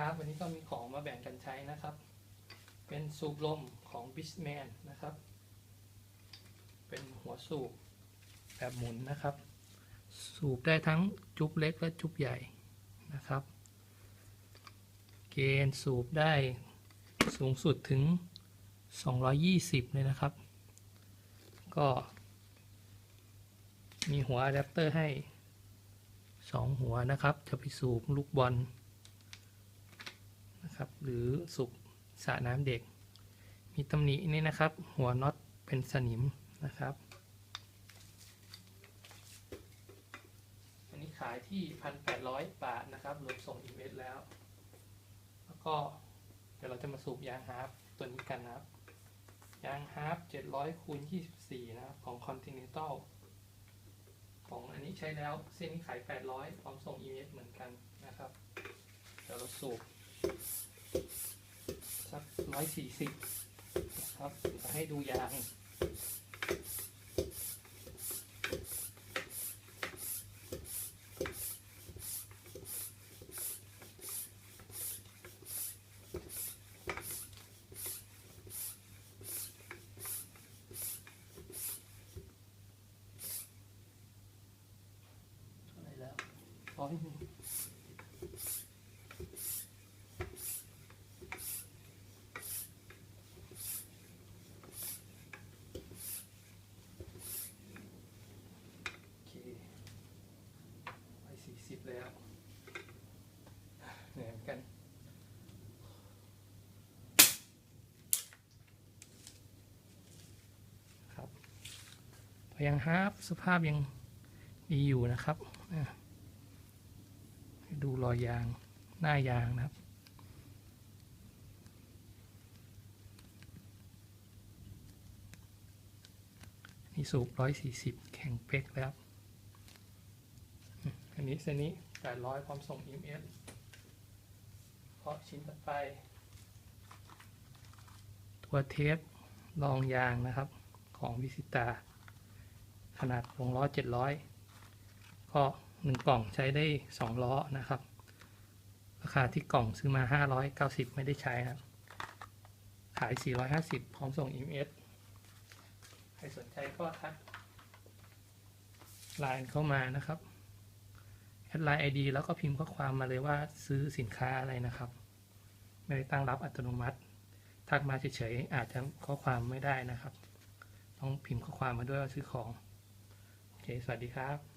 ครับ วันนี้ก็มีของมาแบ่งกันใช้นะครับ เป็นสูบลมของ b i s m a n นะครับ เป็นหัวสูบแบบหมุนนะครับ สูบได้ทั้งจุ๊บเล็กและจุ๊บใหญ่นะครับ เกณฑ์สูบได้สูงสุดถึง 220 เลยนะครับ ก็ มีหัวอะแดปเตอร์ให้ 2 หัวนะครับ จะไปสูบลูกบอล นะครับ หรือสูบสระน้ำเด็ก มีตำหนินี่นะครับ หัวน็อตเป็นสนิมนะครับ อันนี้ขายที่ 1,800 บาทนะครับรวมส่งอีเมลแล้ว แล้วก็เดี๋ยวเราจะมาสูบยางฮาร์ฟตัวนี้กันนะครับ ยางฮาร์ฟ700คูณ24 นะครับ ของ Continental ของอันนี้ใช้แล้วเส้นนี้ขาย 800 พร้อมส่งอีเมลเหมือนกันนะครับ เดี๋ยวเราสูบ สัก140นะครับจะให้ดูยางเท่าไรแล้วร้อยหนึ่งโอเคร้อยสี่สิบแล้วเหนื่อยเหมือนกัน ครับ พยังฮาร์ฟสภาพยังดีอยู่นะครับดูรอยยางหน้ายางนะครับนี่สูบร้อยสี่สิบแข็งเป๊กแล้ว อันนี้เส้นนี้แปดร้อยพร้อมส่ง EMS เพราะชิ้นต่อไป ตัวเทปรองยางนะครับของวิสิตา ขนาดวงล้อ 700 ก็หนึ่งกล่องใช้ได้ 2 ล้อนะครับ ราคาที่กล่องซื้อมา 590 ไม่ได้ใช้ครับ ขาย 450 พร้อมส่ง EMS ใครสนใจก็ทักไลน์เข้ามานะครับแอดไลน์ ID แล้วก็พิมพ์ข้อความมาเลยว่าซื้อสินค้าอะไรนะครับ ไม่ได้ตั้งรับอัตโนมัติ ทักมาเฉยๆอาจจะข้อความไม่ได้นะครับ ต้องพิมพ์ข้อความมาด้วยว่าซื้อของ เค สวัสดีครับ